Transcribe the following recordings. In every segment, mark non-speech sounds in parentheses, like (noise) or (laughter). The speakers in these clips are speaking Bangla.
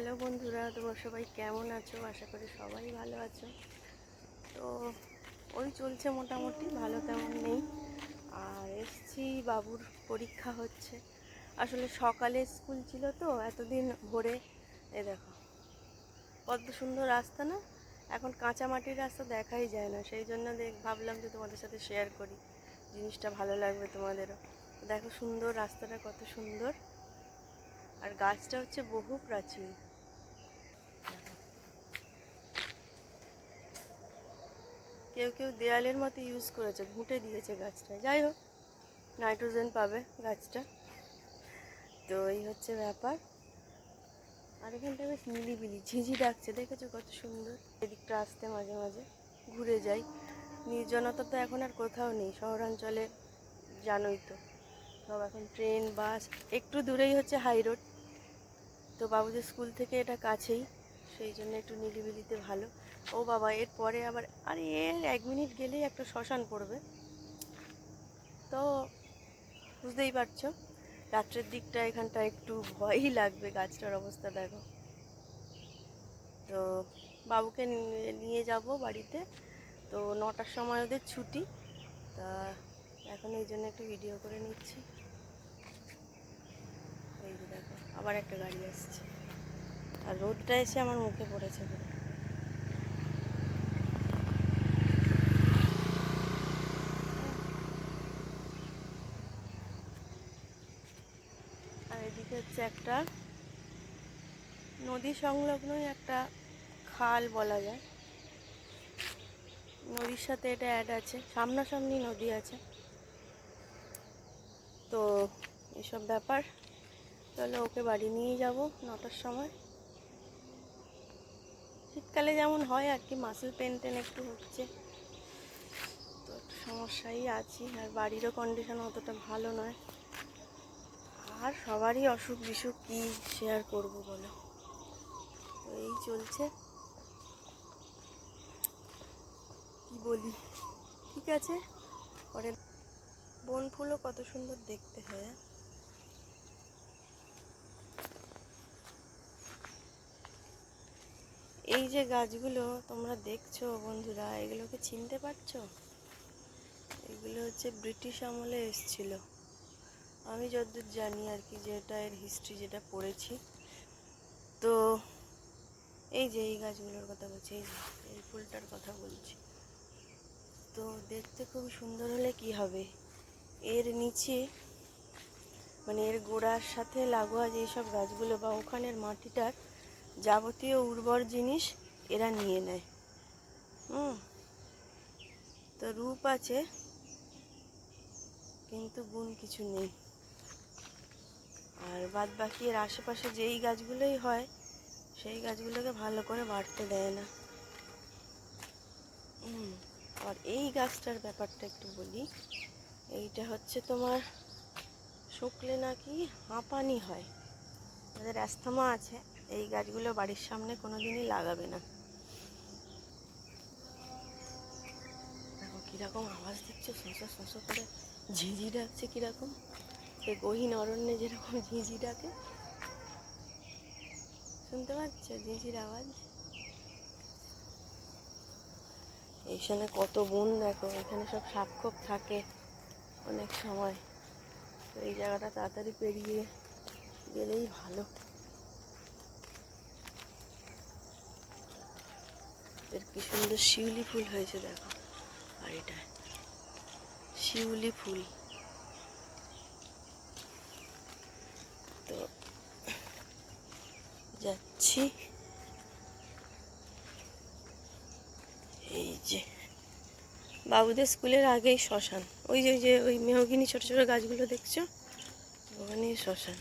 হ্যালো বন্ধুরা, তোমরা সবাই কেমন আছো? আশা করি সবাই ভালো আছো। তো ওই চলছে মোটামুটি, ভালো তেমন নেই। আর এসছি, বাবুর পরীক্ষা হচ্ছে। আসলে সকালে স্কুল ছিল তো, এতদিন ভোরে। এ দেখো, কত সুন্দর রাস্তা না? এখন কাঁচা মাটির রাস্তা দেখাই যায় না। সেই জন্য দেখ, ভাবলাম যে তোমাদের সাথে শেয়ার করি। জিনিসটা ভালো লাগবে তোমাদেরও। দেখো সুন্দর রাস্তাটা কত সুন্দর। আর গাছটা হচ্ছে বহু প্রাচীন। কেউ কেউ দেয়ালের মতো ইউজ করেছে, ঘুঁটে দিয়েছে গাছটা। যাই হোক নাইট্রোজেন পাবে গাছটা। তো এই হচ্ছে ব্যাপার। আর এখানটা বেশ নিলিবিলি, ঝিঝি ডাকছে, দেখেছ কত সুন্দর? এদিকটা আসতে মাঝে মাঝে ঘুরে যাই। নির্জনতা তো এখন আর কোথাও নেই, শহরাঞ্চলে জানোই তো। সব এখন ট্রেন, বাস, একটু দূরেই হচ্ছে হাই রোড তো বাবুদের স্কুল থেকে এটা কাছেই, সেই জন্য একটু নিলিবিলিতে ভালো। ও বাবা এর পরে আবার, আরে, এর এক মিনিট গেলেই একটা শ্মশান পড়বে। তো, বুঝতেই পারছ, রাত্রের দিকটা এখানটা একটু ভয়ই লাগবে, গাছটার অবস্থা দেখো। তো, বাবুকে নিয়ে- যাব বাড়িতে। তো, নটার সময় ওদের ছুটি, তা এখন এই জন্য একটু ভিডিও করে নিচ্ছি। এই যে দেখো, আবার একটা গাড়ি আসছে। আর রোদটা এসে আমার মুখে পড়েছে পুরো আর এদিকে হচ্ছে একটা নদী সংলগ্নই একটা খাল বলা যায়। নদীর সাথে এটা অ্যাড আছে, সামনাসামনি নদী আছে। তো এসব ব্যাপার। তাহলে ওকে বাড়ি নিয়ে যাব নটার সময়। শীতকালে যেমন হয় আর কি মাসেল পেন টেন একটু হচ্ছে। তো সমস্যাই আছি, আর বাড়িরও কন্ডিশন অতটা ভালো নয়। আর সবারই অসুখ বিসুখ কী শেয়ার করব বলো? এই চলছে। কি বলি? ঠিক আছে? পরে বন ফুলও কত সুন্দর দেখতে হ্যাঁ? এই যে গাছগুলো তোমরা দেখছ বন্ধুরা, এগুলোকে চিনতে পারছ? এগুলো হচ্ছে ব্রিটিশ আমলে এসছিল। আমি যতদূর জানি আর কি যেটা এর হিস্ট্রি যেটা পড়েছি। তো এই যে এই গাছগুলোর কথা বলছি, এই এই ফুলটার কথা বলছি। তো দেখতে খুব সুন্দর হলে কি হবে? এর নিচে মানে এর গোড়ার সাথে লাগোয়া যেসব গাছগুলো বা ওখানের মাটিটার যাবতীয় উর্বর জিনিস এরা নিয়ে নেয়। হুম। তো রূপ আছে, কিন্তু গুণ কিছু নেই। আর বাদ বাকি এর আশেপাশে যেই গাছগুলোই হয়, সেই গাছগুলোকে ভালো করে বাড়তে দেয় না। আর এই গাছটার ব্যাপারটা একটু বলি। এইটা হচ্ছে তোমার শুকলে নাকি হাঁপানি হয়। যাদের অ্যাস্থমা আছে, এই গাছগুলো বাড়ির সামনে কোনো দিনই লাগাবে না। দেখো কীরকম আওয়াজ দিচ্ছে, শোঁসো শোঁসো করে, ঝিঝি ডাকছে কীরকম। এই গহীন অরণ্যে যেরকম ঝিঝি ডাকে শুনতে পাচ্ছ ঝিঝির আওয়াজ? এইখানে কত বন দেখো, এখানে সব সাক্ষক থাকে অনেক সময়। তো এই জায়গাটা তাড়াতাড়ি পেরিয়ে গেলেই ভালো। এর কি সুন্দর শিউলি ফুল হয়েছে দেখো আর এটা শিউলি ফুল। তো যাচ্ছি। এই যে, বাবুদের স্কুলের আগেই শ্মশান। ওই যে যে, ওই মেহগিনি ছোট ছোট গাছগুলো দেখছ? ওখানেই শ্মশান।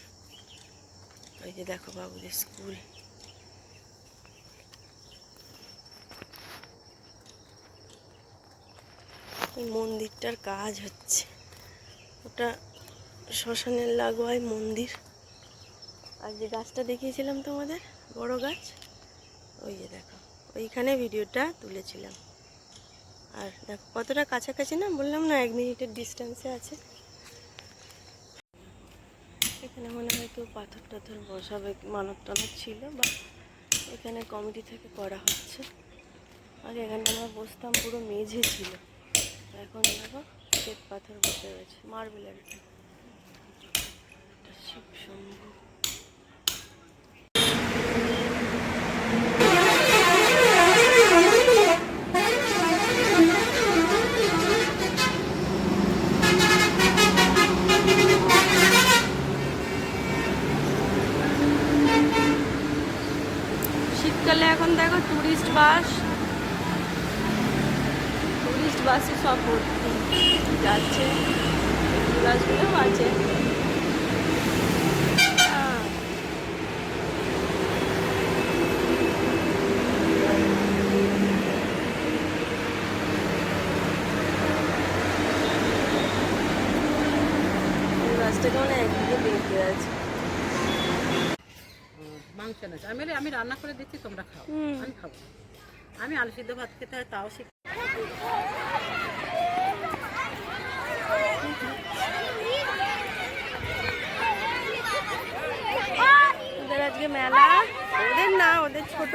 ওই যে দেখো বাবুদের স্কুল। মন্দিরটার কাজ হচ্ছে। ওটা শ্মশানের লাগোয়ায় মন্দির। আর যে গাছটা দেখিয়েছিলাম তোমাদের, বড় গাছ, ওই যে দেখো, ওইখানে ভিডিওটা তুলেছিলাম। আর দেখো, কতটা কাছাকাছি না, বললাম না, এক মিনিটের ডিস্টেন্সে আছে। এখানে মনে হয় কেউ পাথর টাথর বসাবে মানব টানত ছিল বা এখানে কমিটি থেকে করা হচ্ছে। আর এখানে আমরা বসতাম, পুরো মেঝে ছিল। এখন দেখো, শ্বেত পাথর বসে রয়েছে মার্বেল আর এটা শিব শম্ভু। শীতকালে এখন দেখো টুরিস্ট বাস টুরিস্ট বাসে সব ভর্তি যাচ্ছে। বাসগুলোও আছে। আহ, এই বাসটাকে মানে একদিকে বেঁকে আছে। মাংস এনেছে আমি বলি, আমি রান্না করে দিচ্ছি তোমরা খাও। আমি খাব। আমি আলু সিদ্ধ ভাত খেতে হয় তাও শিখ। ওদের আজকে মেলা। ওদের না ওদের ছোট।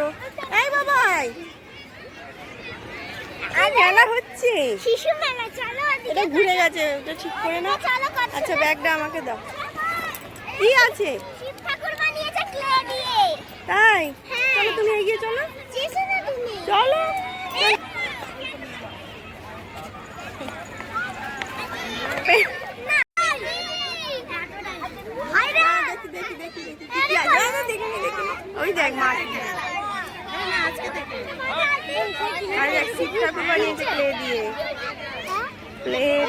এই বাবাই মেলা হচ্ছে। শিশু মেলা চলো এটা ঘুরে গেছে ওটা ঠিক করে না আচ্ছা ব্যাগটা আমাকে দাও। কি আছে? শিব ঠাকুর বানিয়েছে ক্লে দিয়ে। তাই। চলো তুমি এগিয়ে চলো। চলো। ওই দেখ মা। আর এক বানিয়েছে দিয়ে। প্লেট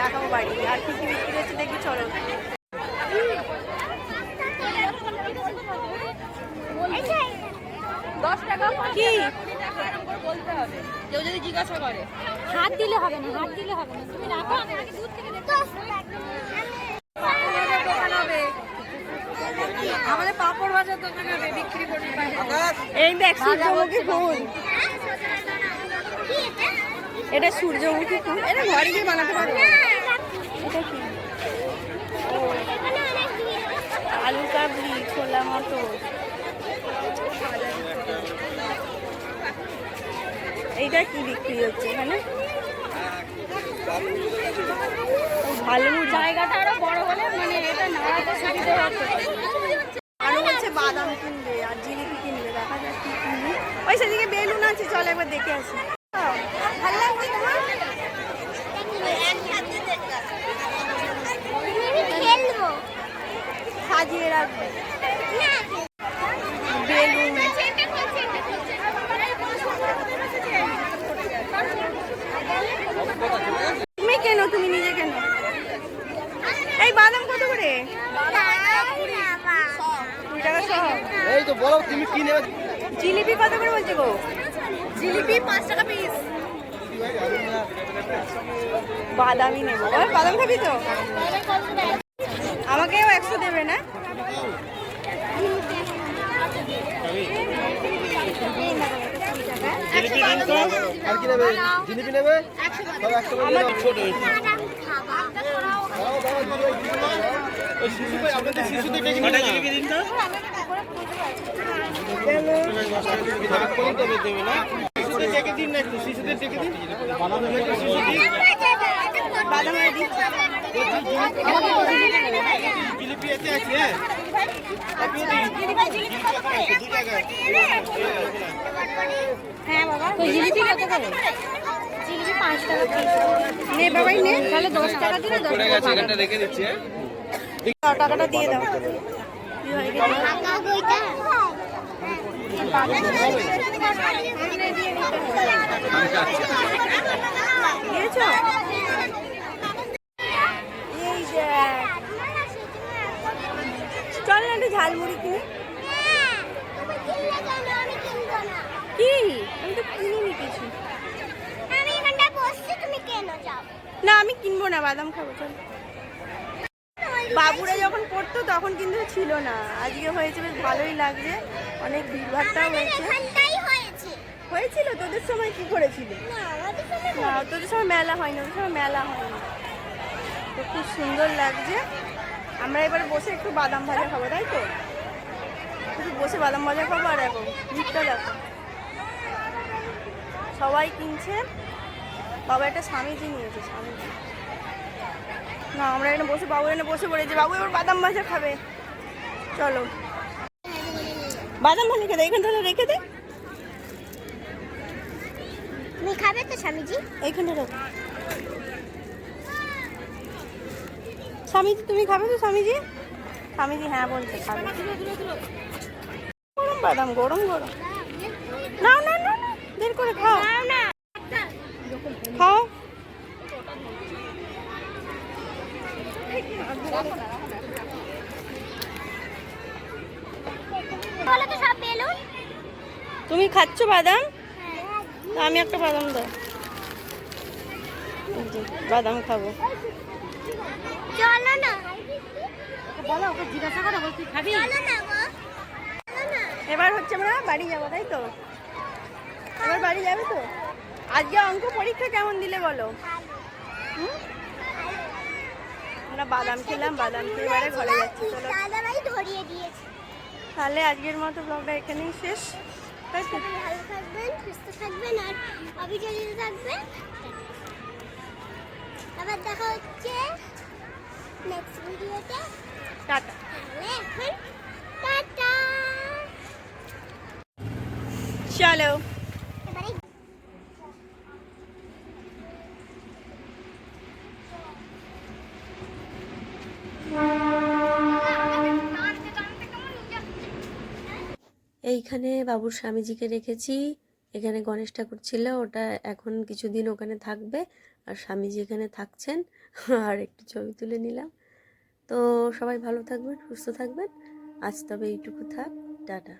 দেখাবো বাড়ি। আর কি কি বিক্রি হচ্ছে দেখি চলো। দশ টাকা কি? কেউ যদি জিজ্ঞাসা করে। হাত দিলে হবে না হাত দিলে হবে না। তুমি রাখো আমি আগে দূর থেকে দোকান হবে। আমাদের পাপড় ভাজার দোকান হবে বিক্রি করি এই দেখ সূর্যমুখী ফুল। এটা সূর্যমুখী ফুল। এটা ঘরে গিয়ে বানাতে পারো। এটা কি? আলু কাবলি ছোলা মতো এইটা কি বিক্রি হচ্ছে এখানে? ভালো জায়গাটা আরও বড় হলে মানে এটা নাড়াতে সুবিধা হতো আরও বলছে বাদাম কিনবে আর জিলিপি কিনবে। দেখা যাক কি কিনি। ওই সেদিকে বেলুন আছে চল একবার দেখে আসি ভালো লাগছে তোমার খেলব সাজিয়ে রাখবে বেলুন তুমি কেন? তুমি নিজে কেন? এই বাদাম কত করে? কুড়ি টাকা সহ। এই তো বলো তুমি কি নেবে? জিলিপি কত করে বলছে গো? জিলিপি পাঁচ টাকা পিস বাদামই নেব। বাদাম খাবি তো? আমাকেও একশো দেবে না? শিশুদের ডেকে দিন তো দেবে না শিশুদের ডেকে দিন না একটু শিশুদের ডেকে দিন। বানানো হ্যাঁ বাবা বাবাই তাহলে দশ টাকা দিলে দশ টাকাটা দিয়ে দাও কি হয় চল না একটু ঝালমুড়ি কিনে। কি? আমি তো কিনিনি কিছু। না আমি কিনবো না বাদাম খাব চল। বাবুরা যখন পড়তো তখন কিন্তু ছিল না। আজকে হয়েছে বেশ ভালোই লাগছে। অনেক ভিড়ভাড়টাও হয়েছে। হয়েছিল? তোদের সময় কি করেছিল? না না তোদের সময় মেলা হয়নি ওদের সময় মেলা হয়নি। তো খুব সুন্দর লাগছে। আমরা এবার বসে একটু বাদাম ভাজা খাব তাই তো? একটু বসে বাদাম ভাজা খাব আর এখন ভিড়টা দেখো। সবাই কিনছে। বাবা একটা স্বামীজি নিয়েছে স্বামীজি। না আমরা এখানে বসে বাবু এখানে বসে পড়েছি। বাবু এবার বাদাম ভাজা খাবে। চলো। বাদাম ভাজা খেতে এখানে তাহলে রেখে দে। তুমি খাবে তো স্বামীজি? এইখানে রাখো। স্বামীজি তুমি খাবে তো স্বামীজি? স্বামীজি হ্যাঁ বলছে খাবে। গরম বাদাম গরম গরম। না না না বের করে খাও। খাও। তুমি খাচ্ছ বাদাম? তা আমি একটা বাদাম দাও। বাদাম খাব। চলো না। বলো ওকে জিজ্ঞাসা করো তুই খাবি? এবার হচ্ছে আমরা বাড়ি যাব তাই তো? এবার বাড়ি যাবে তো? আজকে অঙ্ক পরীক্ষা কেমন দিলে বলো? আমরা বাদাম খেলাম বাদাম খেয়ে এবারে ঘরে যাচ্ছি ধরিয়ে দিয়েছে। তাহলে আজকের মতো ব্লগটা এখানেই শেষ সবাই ভালো থাকবেন সুস্থ থাকবেন আর অবিচলিত থাকবেন। আবার দেখা হচ্ছে। নেক্সট ভিডিওতে টাটা টাটা চলো। এইখানে বাবুর স্বামীজিকে রেখেছি। এখানে গণেশ ঠাকুর ছিল ওটা এখন কিছুদিন ওখানে থাকবে। আর স্বামী যেখানে থাকছেন, (laughs) আর একটু ছবি তুলে নিলাম। তো সবাই ভালো থাকবেন, সুস্থ থাকবেন। আজ তবে এইটুকু থাক। টাটা।